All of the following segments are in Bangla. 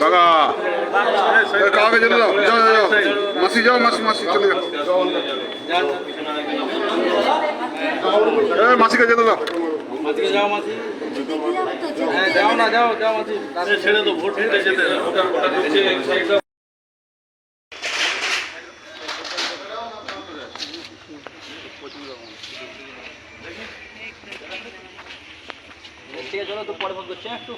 কাকা। কাকাকে যেতে যাও যাও যাও। মাসি যাও মাসি মাসি চলে যাও। মাসিকে যেতে দাও ছেড়ে দাও, ভোট যাও যেতে দাও। ওটা- ওটা দিচ্ছে, এই সাইড দাও। ঠিক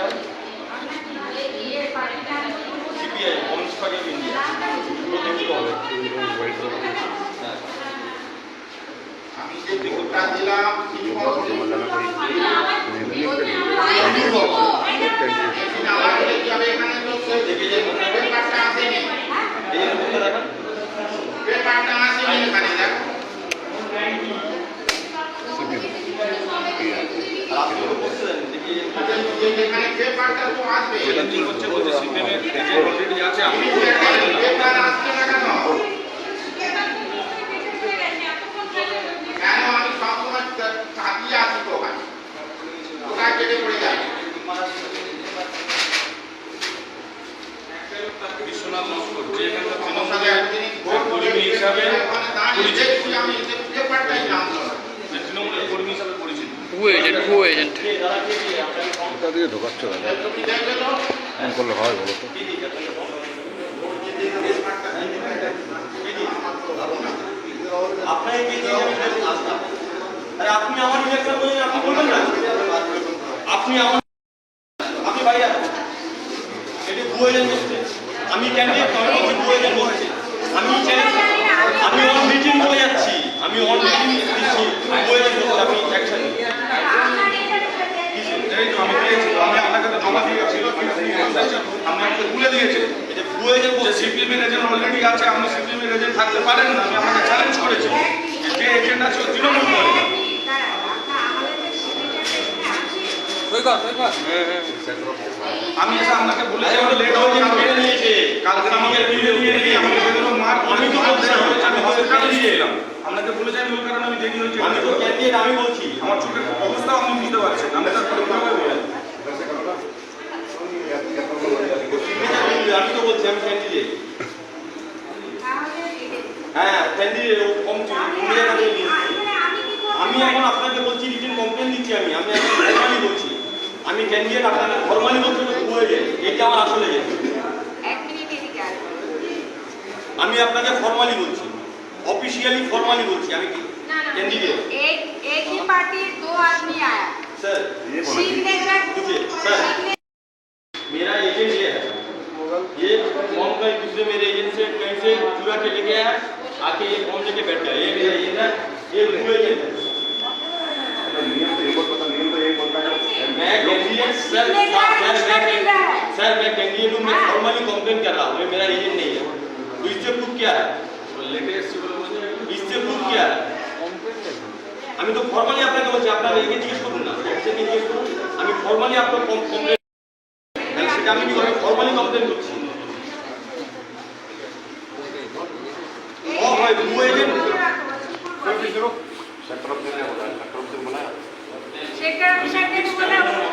মানে যে সিপিআই ইন্ডিয়া দেখি হবে হ্যাঁ দেখি যে কোনটা এই যে কোনটা দেখেন আর আপনি তো বসতে দেন দেখি যে কোনটা যেটা ঠিক হচ্ছে বলছে, CPM এর agent already আছে, আপনি করতে পারেন না। বিশ্বনাথ নস্কর, যে এখানকার তৃণমূলের কর্মী হিসাবে পরিচিত। যে তৃণমূলের কর্মী হিসাবে পরিচিত। এজেন্ট দাদা কে কে আপনাকে ফোন কোথা দিয়ে ঢোকাচ্ছ দাদা করলে হয় বলো তো আপনি আমার আপনি বলবেন না আপনি আমার আপনি বাইরে আসুন এটি বুয়েলেন বসছে আমি ক্যান্ডিডেট আমি বলছি বুয়েলেন বসছে আমি চ্যালেঞ্জ আমি অন মিটিং করে যাচ্ছি আমি অন মিটিং দিচ্ছি বুয়েলেন বসছে আপনি অ্যাকশন এই তো আমি পেয়েছি, তো আমি আপনার কাছে জমা দিয়েছি, আপনি আমাকে তুলে দিয়েছেন। এই যে বুয়েলেন যে সিপিএম এর এজেন্ট অলরেডি আছে আপনি সিপিএম এর এজেন্ট থাকতে পারেন না আমি আমাকে চ্যালেঞ্জ করেছি। যে এজেন্ট আছে তৃণমূল করে। আমি এসে আপনাকে বলেছি আমার লেট হয়ে আমি যাবে মেনে নিয়েছে। কালকে আমাকে দিয়ে দিয়ে আমাকে মার আমি তো আমি হসপিটালে। গিয়েছিলাম আপনাকে বলেছি আমি ওই কারণে আমি দেরি হয়েছে। আমি তো ক্যান্ডিডেট আমি বলছি। আমার চোখের অবস্থা আপনি বুঝতে পারছেন আমি তার বলেন আমি তো বলছি আমি ক্যান্ডিডেট হ্যাঁ ক্যান্ডিডেট কম তুমি জায়গা থেকে নিয়েছি আমি এখন আপনাকে বলছি রিটেন কমপ্লেন দিচ্ছি আমি আমি এখন ফর্মালি বলছি আমি ক্যান্ডিডেট আপনাকে ফর্মালি বলছি তো হয়ে যায় এটা আমার আসলে যায় আমি আপনাকে ফর্মালি বলছি অফিসিয়ালি ফর্মালি বলছি আমি कैंडिडेट एक एक ही पार्टी दो आदमी मैं कैंडिडेट सर सिग्नेचर सर उसका मिल रहा है सर मैं कैंडिडेट हूँ मैं फॉर्मली कंप्लेन कर रहा हूँ ये मेरा एजेंट नहीं है क्या है इससे प्रूफ क्या है আমি তো ফর্মালি আপনাকে বলছি আপনার একে জিজ্ঞেস করুন না অফিসারকে জিজ্ঞেস করুন আমি ফর্মালি আপনার কমপ্লেন সেটা আমি কি করবো ফর্মালি কমপ্লেন করছি ও ভাই ভুয়ো এজেন্ট सेक्टर ऑफिसर ने बोला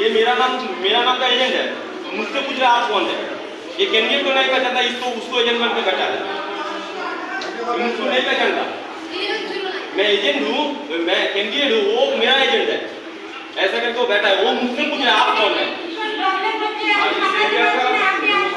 ये मेरा नाम तो मेरा नाम का एजेंट है। मुझसे पूछ रहा आप कौन है? ये कैंडिडेट को नहीं पहचानता इसको उसको एजेंट बनकर बैठा है। मुझको नहीं पहचानता मैं एजेंट हूँ मैं कैंडिडेट हूँ वो मेरा एजेंट है? ऐसा करके वो बैठा है वो मुझसे पूछ रहा आप कौन है?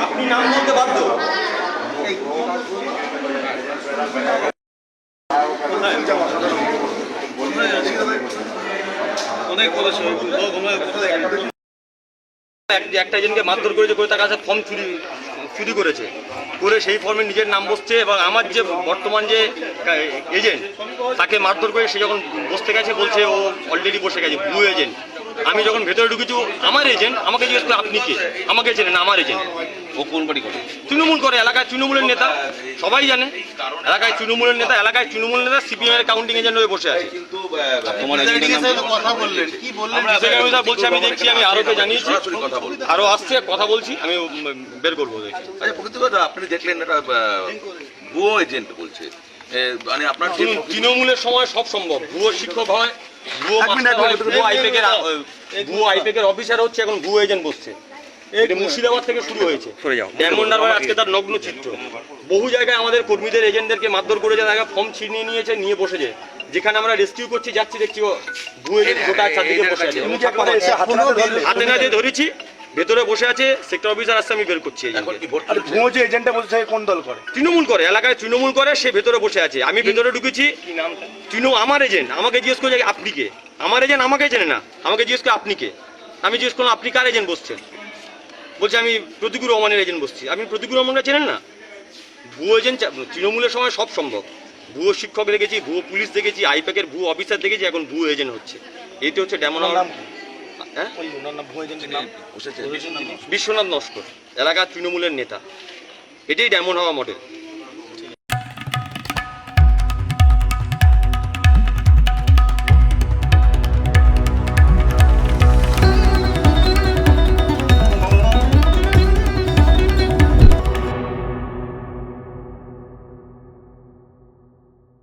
আপনি নাম বলতে বাধ্য? অনেক বলেছে? একটা এজেন্টকে মারধর করেছে করে তার কাছে ফর্ম চুরি চুরি করেছে। করে সেই ফর্মে নিজের নাম বসছে এবং আমার যে বর্তমান যে এজেন্ট তাকে মারধর করে সে যখন বসতে গেছে, বলছে ও অলরেডি বসে গেছে ব্লু এজেন্ট আমি যখন ভেতরে ঢুকেছি আমার এজেন্ট আমাকে জিজ্ঞেস করে আপনি কে? আমাকে চেনেন না আমার এজেন্ট ও কোন বাড়ি করে? তৃণমূল করে এলাকায় তৃণমূলের নেতা সবাই জানে। এলাকায় তৃণমূলের নেতা এলাকায় তৃণমূল নেতা সিপিএম এর কাউন্টিং এজেন্ট হয়ে বসে আছে। তোমার এজেন্টের নাম কথা বললেন কি বললেন? সেখানে আমি বলছি আমি দেখছি আমি আরোকে জানিয়েছি। আরও আসছে কথা বলছি আমি বের করব আচ্ছা প্রকৃত কথা আপনি দেখলেন এটা ভুয়ো এজেন্ট বলছে। মানে আপনার তৃণমূলের সময় সব সম্ভব। ভুয়ো শিক্ষক হয় ভুয়ো মাস্টার ভুয়ো আইপেকের অফিসার হচ্ছে এখন ভুয়ো এজেন্ট বসছে। এটা মুর্শিদাবাদ থেকে শুরু হয়েছে। ডায়মন্ড হারবার আজকে তার নগ্ন চিত্র। বহু জায়গায় আমাদের কর্মীদের এজেন্টদেরকে মারধর করেছে তারা ফর্ম ছিনিয়ে নিয়েছে নিয়ে বসেছে। যেখানে আমরা রেস্কিউ করছি যাচ্ছি দেখছি ও ভুয়ো এজেন্ট গোটা চারদিকে বসে আছে। হাতে নাতে ধরেছি। ভেতরে বসে আছে সেক্টর অফিসার আসছে আমি বের করছি এই এখন যে। কি ভোট ভুয়ো যে এজেন্টটা বলছে কোন দল করে? তৃণমূল করে এলাকায় তৃণমূল করে সে ভেতরে বসে আছে। আমি ভেতরে ঢুকেছি। তৃণমূল আমার এজেন্ট আমাকে জিজ্ঞেস করছে আপনি কে? আমার এজেন্ট আমাকে চেনে না। আমাকে জিজ্ঞেস করে আপনি কে? আমি জিজ্ঞেস করলাম আপনি কার এজেন্ট বসছেন? বলছে আমি প্রতিকুর রহমানের এজেন্ট বসছি। আপনি প্রতিকুর রহমানরা চেনেন না? ভুয়ো এজেন্ট তৃণমূলের সময় সব সম্ভব। ভুয়ো শিক্ষক দেখেছি ভুয়ো পুলিশ দেখেছি আইপ্যাকের ভুয়ো অফিসার দেখেছি এখন ভুয়ো এজেন্ট হচ্ছে। এটি হচ্ছে ডেমন বসেছে বিশ্বনাথ নস্কর। এলাকার তৃণমূলের নেতা। এটাই ডায়মন্ড হাওয়া মডেল